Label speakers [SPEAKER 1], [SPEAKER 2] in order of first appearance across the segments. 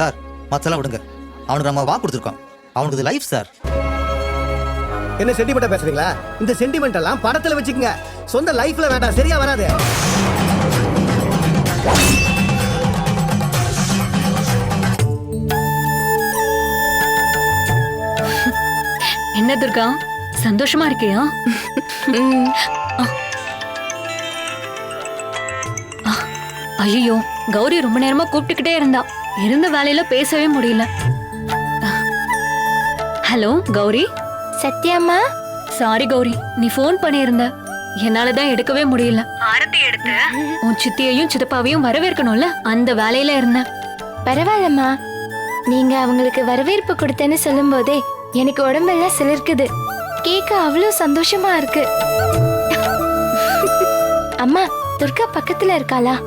[SPEAKER 1] Sir மத்தெல்லாம் விடுங்க. அவனுக்கு நம்ம வாக்கு கொடுத்துருக்கோம். அவனுக்கு இது லைஃப் சார்.
[SPEAKER 2] என்ன சென்டிமெண்டா பேசுறீங்களா? இந்த சென்டிமெண்ட் எல்லாம் படத்துல வச்சுக்கங்க. சொந்த லைஃப்ல வேண்டாம் சரியா வராது.
[SPEAKER 3] என்ன துர்கா? சந்தோஷமா இருக்கியா? ஐயோ கௌரி ரொம்ப நேரமா கூப்பிட்டுக்கிட்டே இருந்தா. இருந்த வேலையில பேசவே முடியல. ஹலோ கௌரி?
[SPEAKER 4] சத்யாம்மா?
[SPEAKER 3] சாரி கௌரி. நீ ஃபோன் பண்ணியிருந்த. என்னாலதான் எடுக்கவே முடியல. ஆரத்தி எடுத்து? உன் சித்தியையும் சித்தப்பாவையும் வரவேற்கணும்ல? அந்த வேலையில இருந்தேன்.
[SPEAKER 4] பரவாயில்லம்மா. நீங்க அவங்களுக்கு வரவேற்பு கொடுத்தேன்னு சொல்லும்போதே எனக்கு உடம்பெல்லாம் சிலிர்க்குது. கேட்க அவ்வளோ சந்தோஷமா இருக்கு. அம்மா துர்கா பக்கத்துல இருக்காளா?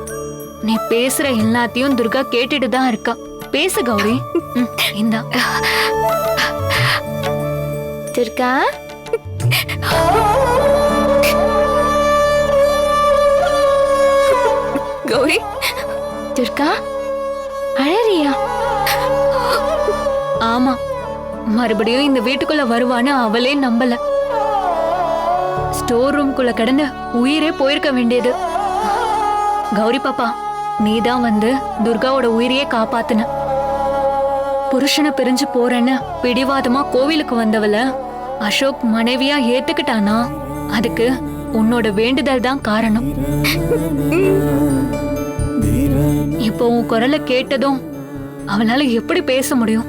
[SPEAKER 3] நீ பேசுற எல்லாத்தையும் துர்கா கேட்டுட்டு தான் இருக்கா. பேசு கௌரி. இந்தா.
[SPEAKER 4] துர்கா?
[SPEAKER 3] கௌரி?
[SPEAKER 4] துர்கா? அழறியா?
[SPEAKER 3] ஆமா. மறுபடியும் இந்த வீட்டுக்குள்ள வருவான்னு அவளே நம்பல. ஸ்டோர் ரூம்குள்ள கடந்து உயிரே போயிருக்க வேண்டியது. கௌரி பாப்பா நீதான் வந்து துர்காவோட உயிரையே காப்பாத்துன. புருஷனை பிரிஞ்சு போறேன்னு பிடிவாதமா கோவிலுக்கு வந்தவள அசோக் மனைவியா ஏத்துக்கிட்டானா? அதுக்கு உன்னோட வேண்டுதல் தான் காரணம். இப்போ உன் குரலை கேட்டதும் அவளால எப்படி பேச முடியும்?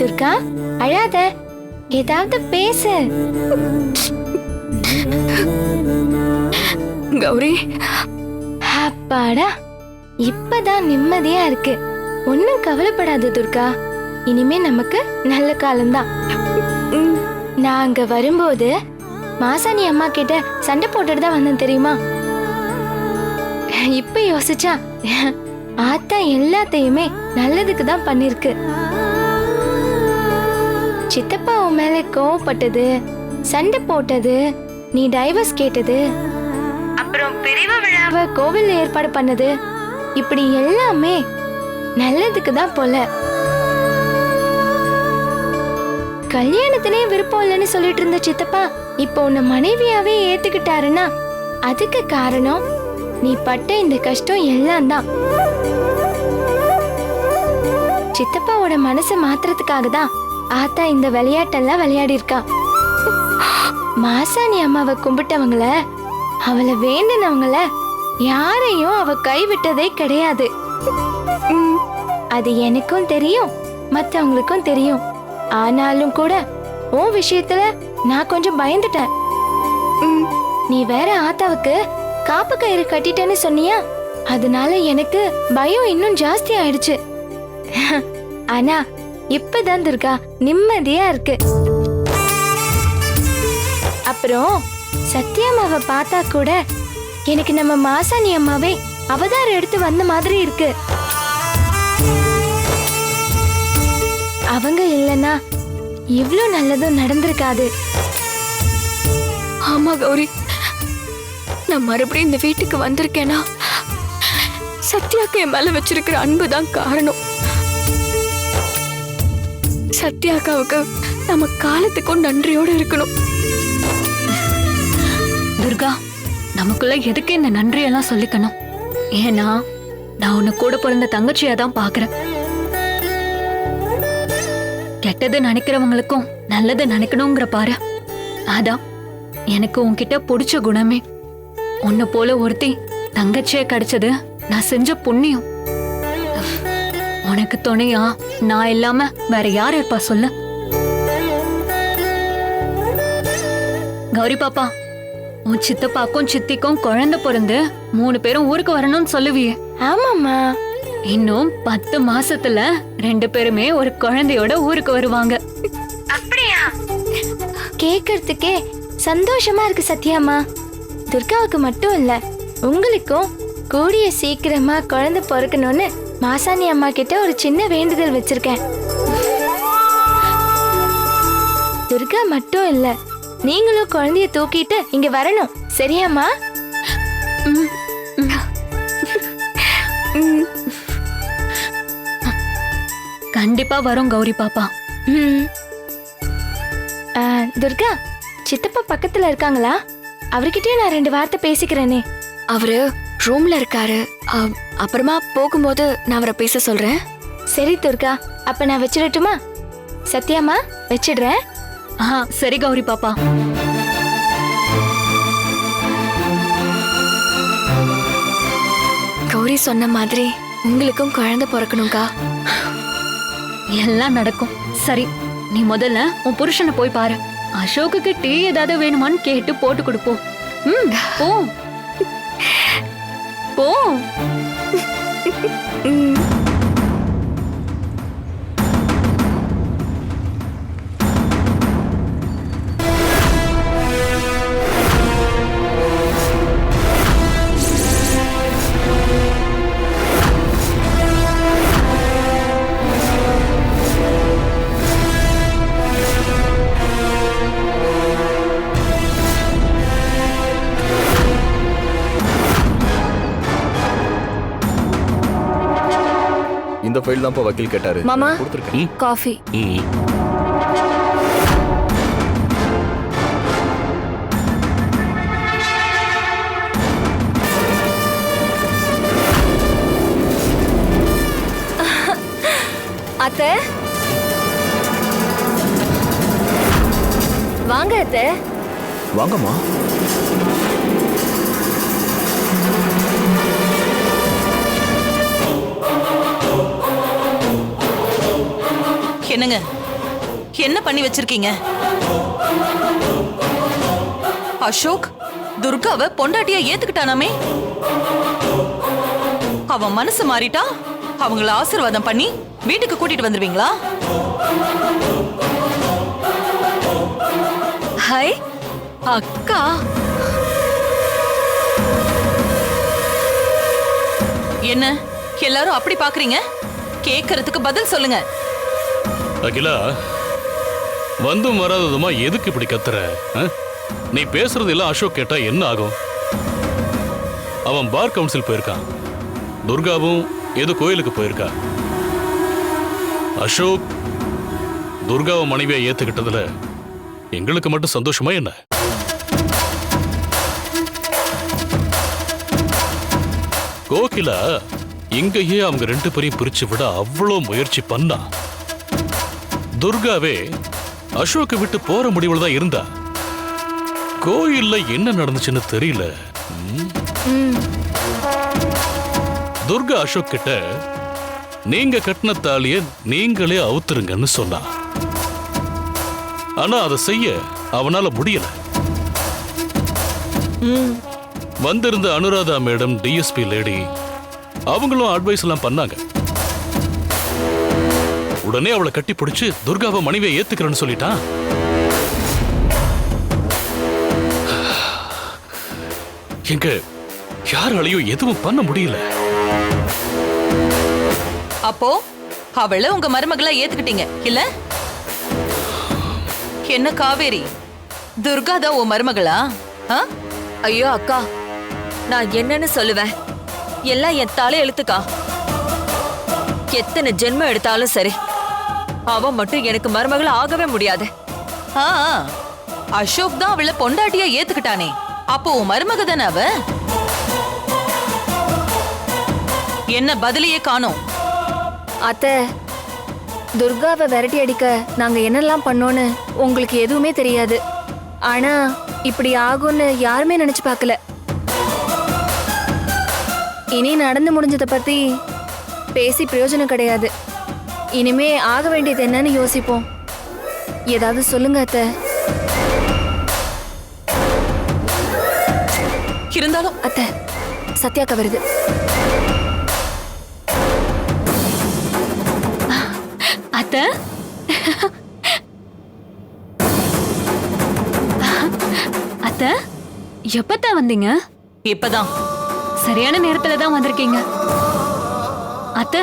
[SPEAKER 4] துர்கா அழாத. ஏதாவது பேசு.
[SPEAKER 3] கௌரி
[SPEAKER 4] அப்பாடா இப்பதான் நிம்மதியா இருக்கு. ஒன்னும் கவலைப்படாத துர்கா. இனிமே நமக்கு நல்ல காலம்தான். நான் அங்க வரும்போது மாசாணி அம்மா கிட்ட சண்டை போட்டுட்டு தான் வந்தேன் தெரியுமா? இப்ப யோசிச்சா ஆத்தா எல்லாத்தையுமே நல்லதுக்கு தான் பண்ணிருக்கு. சித்தப்பா உன் மேல கோவப்பட்டது சண்டை போட்டது நீ டைவர்ஸ் கேட்டது. அப்புறம் பிரிவு விழாவை கோவில்ல ஏற்பாடு பண்ணது இப்படி எல்லாமே நல்லதுக்கு தான் போல. கல்யாணத்திலே விருப்பம் இல்லைன்னு சொல்லிட்டு இருந்த சித்தப்பா இப்போ உன்னை மனைவியாவே ஏத்துக்கிட்டாருன்னா அதுக்கு காரணம் நீ பட்ட இந்த கஷ்டம் எல்லாம் தான். சித்தப்பாவோட மனசை மாத்துறதுக்காக தான் ஆத்தா இந்த விளையாட்டெல்லாம் விளையாடி இருக்கா மாசாணி அம்மாவை கும்பிட்டவங்கள அவளை வேண்டினவங்கள யாரையும் அவ கைவிட்டதே கிடையாது. அது எனக்கும் தெரியும் மத்தவங்களுக்கும் தெரியும். ஆனாலும் கூட உன் விஷயத்துல நான் கொஞ்சம் பயந்துட்டேன். நீ வேற ஆத்தாவுக்கு காப்பு கயிறு கட்டிட்டேன்னு சொன்னியா? அதனால எனக்கு பயம் இன்னும் ஜாஸ்தி ஆயிடுச்சு. ஆனா இப்பதான் துர்கா நிம்மதியா இருக்கு. அப்புறம் சத்யாமாவை பார்த்தா கூட எனக்கு நம்ம மாசாணி அம்மாவே அவதாரம் எடுத்து வந்த மாதிரி இருக்கு. அவங்க இல்லனா இவ்ளோ நல்லதும் நடந்திருக்காது.
[SPEAKER 5] ஆமா கௌரி. நான் மறுபடியும் இந்த வீட்டுக்கு வந்திருக்கேனா? சத்யாக்கு என் மேல வச்சிருக்கிற அன்பு தான் காரணம் சத்யாக்காவுக்கு நம்ம காலத்துக்கும் நன்றியோட இருக்கணும்.
[SPEAKER 3] துர்கா நமக்குள்ள எதுக்கு இந்த நன்றியெல்லாம் சொல்லிக்கணும்? ஏன்னா நான் உன்னை கூட பிறந்த தங்கச்சியா தான் பாக்குறேன். கெட்டது நினைக்கிறவங்களுக்கும் நல்லது நினைக்கணுங்கிற பாரு. அதான் எனக்கு உன்கிட்ட பிடிச்ச குணமே. உன்னை போல ஒருத்தி தங்கச்சியே கிடைச்சது நான் செஞ்ச புண்ணியம். உனக்கு துணையா நான் இல்லாம வேற யார் இருப்பா சொல்லு. கௌரி பாப்பா உன் சித்தப்பாக்கும் சித்திக்கும் குழந்தை பிறந்து மூணு பேரும் ஊருக்கு வரணும்னு சொல்லுவியே.
[SPEAKER 4] ஆமாம்மா.
[SPEAKER 3] இன்னும் பத்து மாசத்துல ரெண்டு பேருமே ஒரு குழந்தையோட ஊருக்கு வருவாங்க.
[SPEAKER 4] கேக்குறதுக்கே சந்தோஷமா இருக்கு சத்யாம்மா. துர்காவுக்கு மட்டும் இல்ல உங்களுக்கும் கூடிய சீக்கிரமா குழந்தை பிறக்கணும்னு மாசாணி அம்மா கிட்ட ஒரு சின்ன வேண்டுதல் வச்சிருக்கேன். துர்கா மட்டும் இல்ல நீங்களும் குழந்தைய தூக்கிட்டு இங்க வரணும். சரியாம்மா?
[SPEAKER 3] கண்டிப்பா வரும் கௌரி பாப்பா.
[SPEAKER 4] துர்கா சித்தப்பா பக்கத்துல இருக்காங்களா? அவர்கிட்டயும் நான் ரெண்டு வார்த்தை பேசிக்கிறேனே.
[SPEAKER 5] அவரு ரூம்ல இருக்காரு. அப்புறமா போகும்போது நான் அவரை பேச சொல்றேன்.
[SPEAKER 4] சரி துர்கா அப்ப நான் வச்சிடட்டுமா? சத்யாமா வச்சிடுறேன்.
[SPEAKER 3] சரி கௌரி பாப்பா.
[SPEAKER 5] கௌரி சொன்ன மாதிரி உங்களுக்கும் குழந்தை பிறக்கணும்க்கா.
[SPEAKER 3] எல்லாம் நடக்கும். சரி நீ முதல்ல உன் புருஷனை போய் பாரு. அசோக்குக்கு டீ ஏதாவது வேணுமான்னு கேட்டு போட்டு கொடுப்போம் ம் போ. போ.
[SPEAKER 6] இந்த ஃபைல் தான்ப்பா வக்கீல் கேட்டாரு.
[SPEAKER 5] மாமா.
[SPEAKER 6] கொடுத்துருக்கேன்.
[SPEAKER 5] காஃபி. அத்தை. வாங்க அத்தை.
[SPEAKER 6] வாங்கம்மா.
[SPEAKER 7] என்னங்க? என்ன பண்ணி வச்சிருக்கீங்க? அசோக் துர்காவை பொண்டாட்டியா ஏத்துக்கிட்டானாமே? அவன் மனசு மாறிட்டா அவங்கள ஆசீர்வாதம் பண்ணி வீட்டுக்கு கூட்டிட்டு வந்துருவீங்களா? ஹாய் அக்கா. என்ன எல்லாரும் அப்படி பாக்குறீங்க? கேக்குறதுக்கு பதில் சொல்லுங்க.
[SPEAKER 8] அகிலா வந்தும் வராததுமா எதுக்கு இப்படி கத்துற? நீ பேசுறது எல்லாம் அசோக் கேட்டா என்ன ஆகும்? அவன் பார் கவுன்சில் போயிருக்கான். துர்காவும் ஏதோ கோயிலுக்கு போயிருக்கா. அசோக் துர்காவை மனைவியை ஏத்துக்கிட்டதுல எங்களுக்கு மட்டும் சந்தோஷமா என்ன? கோகிலா இங்கேயே அவங்க ரெண்டு பேரையும் பிரிச்சு விட அவ்வளோ முயற்சி பண்ணா. துர்காவே அசோக்கை விட்டு போற முடிவுல தான் இருந்தா. கோயில்ல என்ன நடந்துச்சுன்னு தெரியல. துர்கா அசோக் கிட்ட நீங்க கட்டின தாலிய நீங்களே அவுத்துருங்கன்னு சொன்னா. ஆனா அதை செய்ய அவனால முடியல. வந்திருந்த அனுராதா மேடம் டிஎஸ்பி லேடி அவங்களும் அட்வைஸ் எல்லாம் பண்ணாங்க. உடனே அவளை கட்டி பிடிச்சு துர்காவை மனைவியை ஏத்துக்கிறேன்னு சொல்லிட்டான் எங்க யாராலையும் எதுவும் பண்ண முடியல.
[SPEAKER 7] அப்போ அவளை உங்க மருமகளா ஏத்துக்கிட்டீங்க இல்ல? என்ன காவேரி துர்கா தான் உன் மருமகளா? ஆ?
[SPEAKER 9] ஐயோ அக்கா நான் என்னன்னு சொல்லுவேன். எல்லாம் என் தலை எழுத்துக்கா எத்தனை ஜென்மம் எடுத்தாலும் சரி. அவ மட்டும் எனக்கு மருமகள் ஆகவே முடியாது.
[SPEAKER 7] அசோக் தான் அவளை பொண்டாட்டியா ஏத்துக்கிட்டானே. அப்போ உன் மருமக தானே அவ? என்ன பதிலையே காணோம்.
[SPEAKER 5] அத்தை துர்காவை விரட்டி அடிக்க நாங்க என்னெல்லாம் பண்ணோன்னு உங்களுக்கு எதுவுமே தெரியாது. ஆனா இப்படி ஆகும்னு யாருமே நினைச்சு பார்க்கல. இனி நடந்து முடிஞ்சதை பத்தி பேசி பிரயோஜனம் கிடையாது. இனிமே ஆக வேண்டியது என்னன்னு யோசிப்போம். ஏதாவது சொல்லுங்க அத்தை.
[SPEAKER 7] இருந்தாலும்
[SPEAKER 5] அத்தை சத்யாக்கா வருது.
[SPEAKER 3] அத்த? அத்த எப்பத்தான் வந்தீங்க?
[SPEAKER 7] இப்பதான்.
[SPEAKER 3] சரியான நேரத்துல தான் வந்திருக்கீங்க. அத்த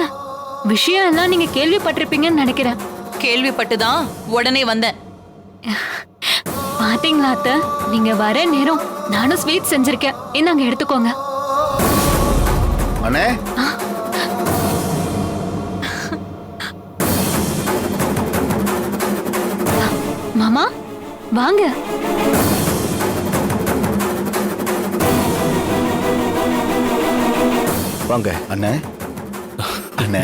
[SPEAKER 3] விஷயம் எல்லாம் நீங்க கேள்விப்பட்டிருப்பீங்கன்னு நினைக்கிறேன்.
[SPEAKER 7] கேள்விப்பட்டு தான் உடனே வந்தேன்.
[SPEAKER 3] பாத்தீங்களா அத்த? நீங்க வர நேரம் நானும் ஸ்வீட் செஞ்சிருக்கேன். இந்தாங்க எடுத்துக்கோங்க.
[SPEAKER 6] அண்ணே.
[SPEAKER 3] மாமா வாங்க.
[SPEAKER 6] வாங்க
[SPEAKER 10] அண்ணே. அண்ணே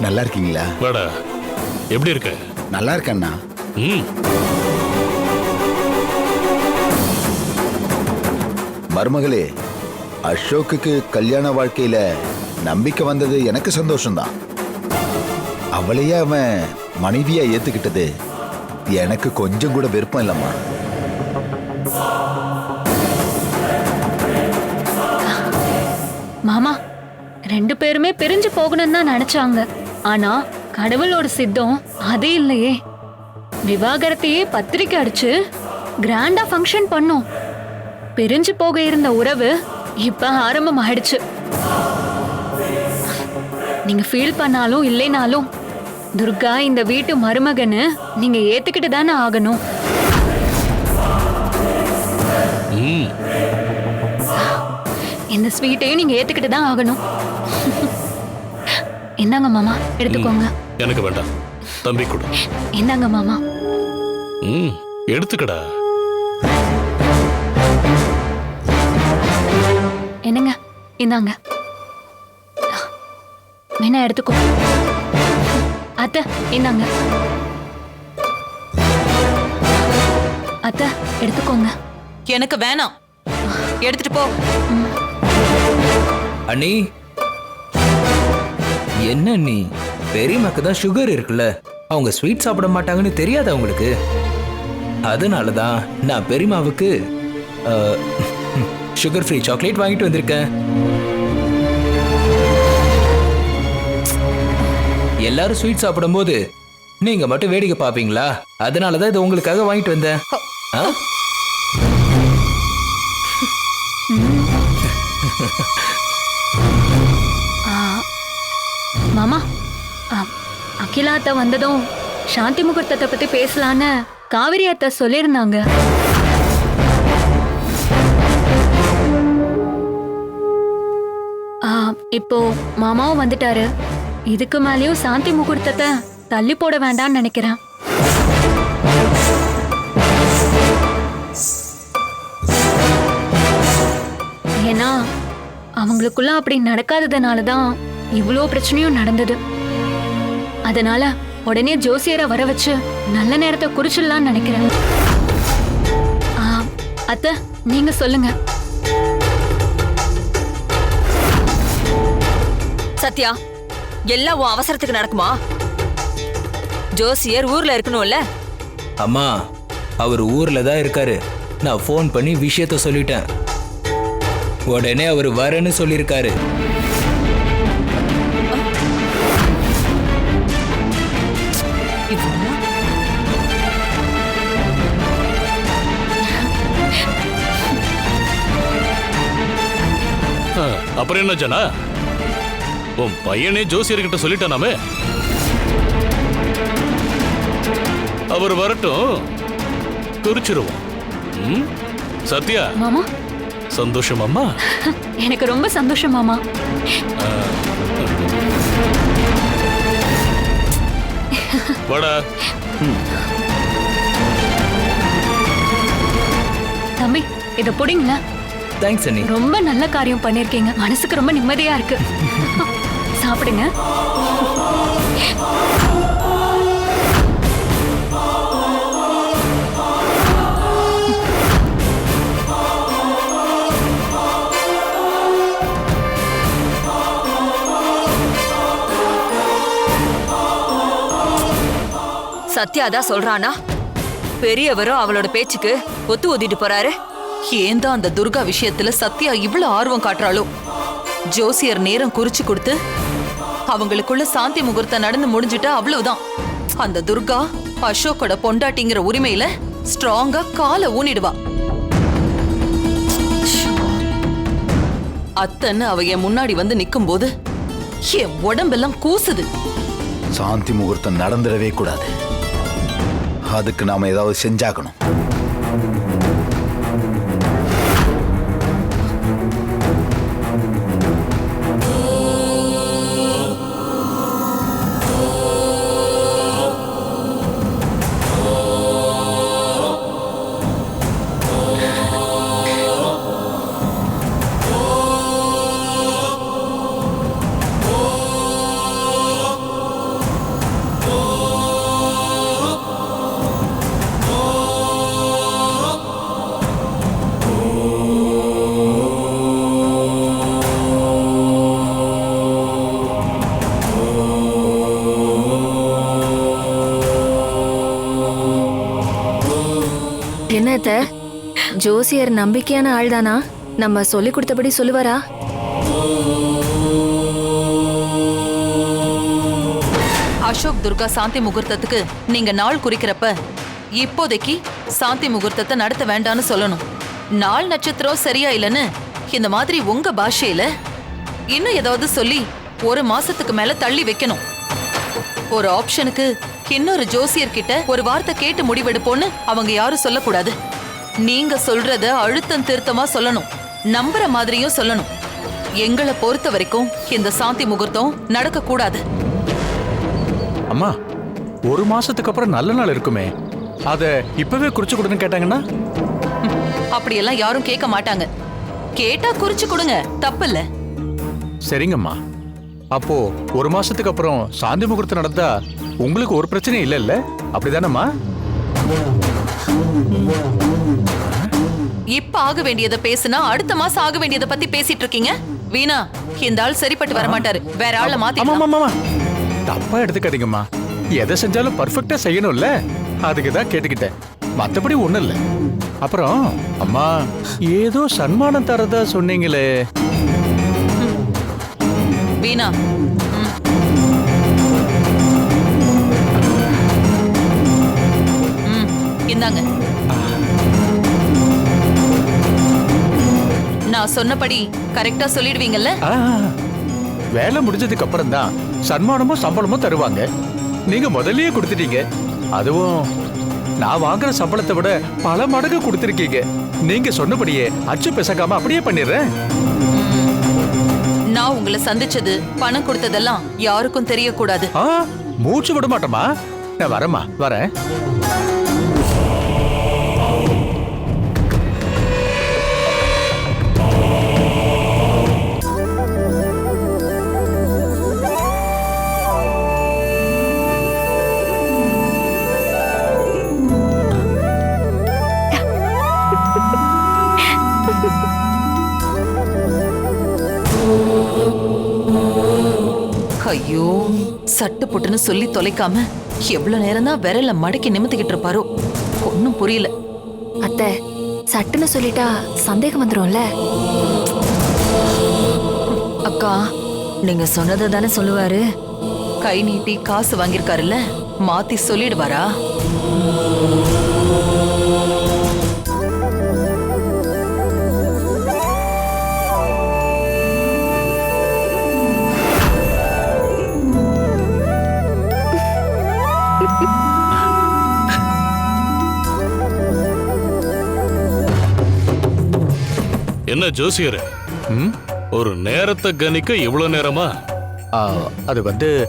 [SPEAKER 10] நல்லா இருக்கீங்களா?
[SPEAKER 8] வாடா எப்படி இருக்க?
[SPEAKER 10] நல்லா இருக்கண்ணா
[SPEAKER 8] ம்.
[SPEAKER 10] மருமகளே அசோக்குக்கு கல்யாண வாழ்க்கையில நம்பிக்கை வந்தது எனக்கு சந்தோஷம்தான். அவளையே அவன் மனைவியா ஏத்துக்கிட்டது எனக்கு கொஞ்சம் கூட விருப்பம் இல்லம்மா.
[SPEAKER 3] ரெண்டு பேருமே பிரிஞ்சு போகணும்னு தான் நினைச்சாங்க. ஆனா கடவுளோட சித்தம் அது இல்லையே. விவாகரத்தையே பத்திரிக்கை அடிச்சு கிராண்டா ஃபங்க்ஷன் பண்ணோம். பிரிஞ்சு போக இருந்த உறவு இப்ப ஆரம்பம் ஆயிடுச்சு நீங்க ஃபீல் பண்ணாலும் இல்லைனாலும் துர்கா இந்த வீட்டு மருமகன்னு நீங்க ஏத்துக்கிட்டு தானே ஆகணும். இந்த ஸ்வீட்டையும் நீங்க ஏத்துக்கிட்டு தான் ஆகணும். இந்தாங்க மாமா எடுத்துக்கோங்க.
[SPEAKER 8] எனக்கு வேண்டாம். தம்பி கொடு.
[SPEAKER 3] இந்தாங்க மாமா.
[SPEAKER 8] ம் எடுத்துக்கடா.
[SPEAKER 3] என்னங்க? இந்தாங்க. வேணா எடுத்துக்கோ. அத்தை இந்தாங்க. அத்தை எடுத்துக்கோங்க.
[SPEAKER 7] எனக்கு வேணாம். எடுத்துட்டு போ.
[SPEAKER 11] அண்ணி என்ன நீ? பெரியம்மாக்கு தான் சுகர் இருக்குல்ல. அவங்க ஸ்வீட் சாப்பிட மாட்டாங்கன்னு தெரியாது அவங்களுக்கு அதனால தான் நான் பெரியம்மாவுக்கு சுகர் ஃப்ரீ சாக்லேட் வாங்கிட்டு வந்திருக்கேன். எல்லாரும் ஸ்வீட் சாப்பிடும்போது நீங்க மட்டும் வேடிக்கை பார்ப்பீங்களா? அதனால தான் இது உங்களுக்காக வாங்கிட்டு வந்தேன். ஆ,
[SPEAKER 3] அகிலா அத்தை வந்ததும் சாந்தி முகூர்த்தத்தை பத்தி பேசலான்னு காவிரி அத்தை சொல்லியிருந்தாங்க. ஆ, இப்போ மாமாவும் வந்துட்டாரு. இதுக்கு மேலேயும் சாந்தி முகூர்த்தத்தை தள்ளி போட வேண்டாம்னு நினைக்கிறேன். ஏன்னா அவங்களுக்குள்ள அப்படி நடக்காததுனால தான் இவ்வளோ பிரச்சனையும் நடந்தது. அதனால உடனே ஜோசியரை வர வச்சு நல்ல நேரத்தை குறிச்சிடலாம்னு நினைக்கிறேன். ஆ, அத்தை நீங்க சொல்லுங்க.
[SPEAKER 9] சத்யா எல்லாம் உன் அவசரத்துக்கு நடக்குமா? ஜோசியர் ஊர்ல இருக்கணும்ல?
[SPEAKER 11] அம்மா அவர் ஊர்ல தான் இருக்காரு. நான் ஃபோன் பண்ணி விஷயத்த சொல்லிட்டேன். உடனே அவர் வரேன்னு சொல்லியிருக்காரு.
[SPEAKER 8] அப்புறம் என்ன ஜனா? உன் பையனே ஜோசியர்கிட்ட சொல்லிட்டானாமே. அவர் வரட்டும். குறிச்சிருவோம் ம்? சத்யா.
[SPEAKER 3] மாமா.
[SPEAKER 8] சந்தோஷம் அம்மா
[SPEAKER 3] எனக்கு ரொம்ப சந்தோஷம் மாமா.
[SPEAKER 8] வாடா.
[SPEAKER 3] தம்பி இத புடிங்களா
[SPEAKER 11] தேங்க்ஸ் அண்ணி
[SPEAKER 3] ரொம்ப நல்ல காரியம் பண்ணிருக்கீங்க. மனசுக்கு ரொம்ப நிம்மதியா இருக்கு. சாப்பிடுங்க.
[SPEAKER 9] சத்யா தான் சொல்றானா? பெரியவரும் அவளோட பேச்சுக்கு ஒத்து ஊதிட்டு போறாரு.
[SPEAKER 7] ஏன் தான் அந்த துர்கா விஷயத்துல சத்யா இவ்வளவு ஆர்வம் காட்டுறாளோ? ஜோசியர் நேரம் குறிச்சு கொடுத்து அவங்களுக்குள்ள சாந்தி முகூர்த்தம் நடந்து முடிஞ்சிட்டா அவ்வளவுதான். அந்த துர்கா அசோக்கோட பொண்டாட்டிங்கிற உரிமையில ஸ்ட்ராங்கா காலை ஊனிடுவா. அத்தன்னு அவ என் முன்னாடி வந்து நிக்கும்போது என் உடம்பெல்லாம் கூசுது.
[SPEAKER 10] சாந்தி முகூர்த்தம் நடந்துடவே கூடாது. அதுக்கு நாம ஏதாவது
[SPEAKER 5] செஞ்சாகணும். ஜோசியர் நம்பிக்கையான ஆள்தானா? நம்ம சொல்லி கொடுத்தபடி சொல்லுவாரா?
[SPEAKER 7] அசோக் துர்கா சாந்தி முகூர்த்தத்துக்கு நீங்க நாள் குறிக்கிறப்ப இப்போதைக்கு சாந்தி முகூர்த்தத்தை நடத்த வேண்டாம்னு சொல்லணும். நாள் நட்சத்திரம் சரியா இல்லைன்னு இந்த மாதிரி உங்க பாஷையில இன்னும் ஏதாவது சொல்லி ஒரு மாசத்துக்கு மேல தள்ளி வைக்கணும். ஒரு ஆப்ஷனுக்கு இன்னொரு ஜோசியர் கிட்ட ஒரு வார்த்தை கேட்டு முடிவெடுப்போன்னு அவங்க யாரும் சொல்லக்கூடாது. நீங்க சொல்றத அழுத்தம் திருத்தமா சொல்லணும். நம்புற மாதிரியும் சொல்லணும். எங்களை பொறுத்த வரைக்கும் இந்த சாந்தி முகூர்த்தம் நடக்க கூடாது
[SPEAKER 12] அம்மா ஒரு மாசத்துக்கு அப்புறம் நல்ல நாள் இருக்குமே. அத இப்பவே குறிச்சு கொடுன்னு கேட்டாங்கன்னா?
[SPEAKER 7] அப்படியெல்லாம் யாரும் கேட்க மாட்டாங்க. கேட்டா குறிச்சு கொடுங்க. தப்பு இல்ல
[SPEAKER 12] சரிங்கம்மா. அப்போ ஒரு மாசத்துக்கு அப்புறம் சாந்தி முகூர்த்தம் நடந்தா உங்களுக்கு ஒரு பிரச்சனையும் இல்லைல்ல? அப்படிதானம்மா?
[SPEAKER 7] இப்ப ஆக வேண்டியதை பேசுனா அடுத்த மாசம் ஆக வேண்டியதை பத்தி பேசிட்டு இருக்கீங்க? வீணா இந்த ஆள் சரிப்பட்டு வர மாட்டாரு. வேற ஆள மாத்தி
[SPEAKER 12] தப்பா எடுத்துக்காதீங்கம்மா. எதை செஞ்சாலும் பர்ஃபெக்டா செய்யணும்ல. அதுக்கு தான் கேட்டுக்கிட்டேன். மத்தபடி ஒண்ணும் இல்ல. அப்புறம் அம்மா ஏதோ சன்மானம் தரதா சொன்னீங்களே.
[SPEAKER 7] வீணா இந்தாங்க நான் சொன்னபடி கரெக்டா சொல்லிடுவீங்கல்ல?
[SPEAKER 12] வேலை முடிஞ்சதுக்கு அப்புறம் தான் சன்மானமும் சம்பளமும் தருவாங்க. நீங்க முதல்லயே கொடுத்துட்டீங்க. அதுவும் நான் வாங்குற சம்பளத்தை விட பல மடங்கு கொடுத்துருக்கீங்க. நீங்க சொன்னபடியே அச்சு பிசகாம அப்படியே பண்ணிடுறேன்.
[SPEAKER 7] நான் உங்களை சந்திச்சது பணம் கொடுத்ததெல்லாம் யாருக்கும் தெரியக்கூடாது.
[SPEAKER 12] ஆ மூச்சு விட மாட்டோமா நான் வரேம்மா வரேன்.
[SPEAKER 7] ஐயோ சட்டு புட்டுன்னு சொல்லி தொலைக்காம எவ்வளவு நேரம் தான் விரல மடக்கி நிமித்திக்கிட்டு இருப்பாரோ? ஒன்னும் புரியல.
[SPEAKER 5] அத்தை சட்டுன்னு சொல்லிட்டா சந்தேகம் வந்துரும்ல?
[SPEAKER 9] அக்கா நீங்க சொன்னதை தானே சொல்லுவாரு?
[SPEAKER 7] கை நீட்டி காசு வாங்கியிருக்காருல்ல மாத்தி சொல்லிடுவாரா?
[SPEAKER 8] ஜோசியர்.
[SPEAKER 12] ம்?
[SPEAKER 8] ஒரு நேரத்தை கணிக்க இவ்வளவு நேரமா?
[SPEAKER 12] ஆ, அது வந்து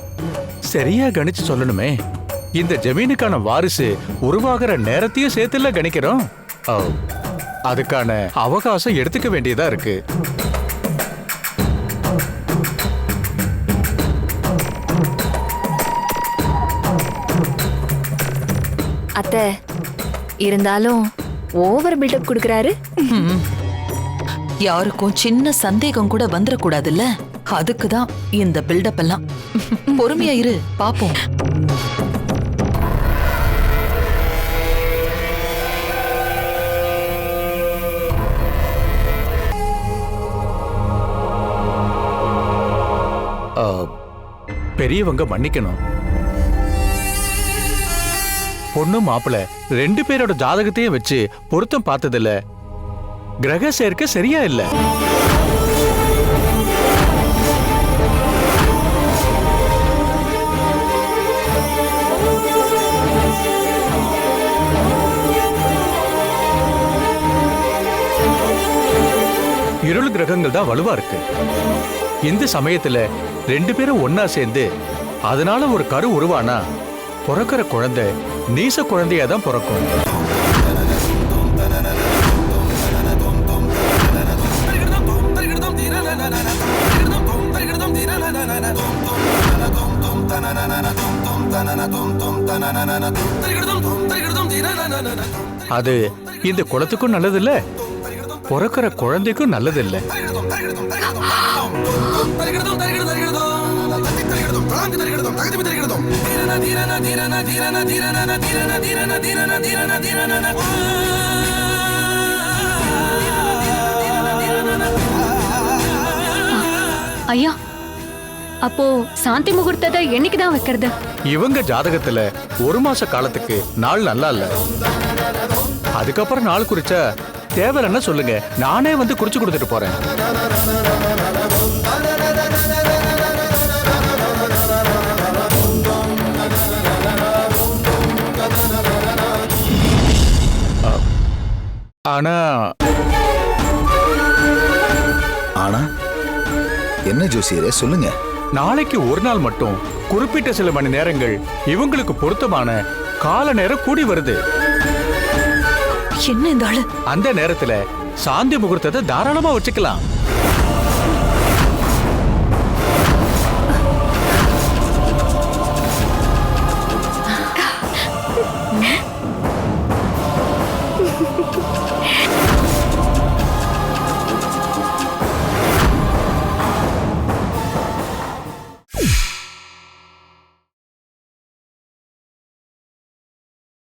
[SPEAKER 12] சரியா கணிச்சு சொல்லணுமே. இந்த ஜமீனுக்கான வாரிசு உருவாகிற நேரத்தையும் சேர்த்துல கணிக்கிறோம். அதுக்கான அவகாசம் எடுத்துக்க வேண்டியதா இருக்கு.
[SPEAKER 5] அத்தை இருந்தாலும் ஓவர் பில்டப் கொடுக்கறாரு.
[SPEAKER 7] யாருக்கும் சின்ன சந்தேகம் கூட வந்துடக்கூடாதுல்ல அதுக்கு தான் இந்த பில்டப் எல்லாம். பொறுமையா இரு பாப்போம்.
[SPEAKER 12] பெரியவங்க மன்னிக்கணும். பொண்ணு மாப்பிள்ள ரெண்டு பேரோட ஜாதகத்தையும் வச்சு பொருத்தம் பார்த்ததில்ல. கிரக சேர்க்கை சரியா இல்ல. இருள் கிரகங்கள் தான் வலுவா இருக்கு. இந்த சமயத்துல ரெண்டு பேரும் ஒன்னா சேர்ந்து அதனால ஒரு கரு உருவானா பிறக்கிற குழந்தை நீச குழந்தையா தான் பிறக்கும். அது இந்த குளத்துக்கும் நல்லதில்ல. பிறக்கிற குழந்தைக்கும்
[SPEAKER 13] நல்லதில்ல.
[SPEAKER 3] ஐயா அப்போ சாந்தி முகூர்த்தத்தை என்னைக்குதான் வைக்கிறது?
[SPEAKER 12] இவங்க ஜாதகத்துல ஒரு மாச காலத்துக்கு நாள் நல்லா இல்லை. அதுக்கப்புறம் நாள் குறிச்சா தேவையில்லைன்னா சொல்லுங்க. நானே வந்து குறிச்சு கொடுத்துட்டு போறேன். ஆனா
[SPEAKER 10] ஆனா என்ன ஜோசியரே சொல்லுங்க.
[SPEAKER 12] நாளைக்கு ஒரு நாள் மட்டும் குறிப்பிட்ட சில மணி நேரங்கள் இவங்களுக்கு பொருத்தமான கால நேரம் கூடி வருது.
[SPEAKER 7] என்ன இந்த ஆளு?
[SPEAKER 12] அந்த நேரத்துல சாந்தி முகூர்த்தத்தை தாராளமா வச்சுக்கலாம்.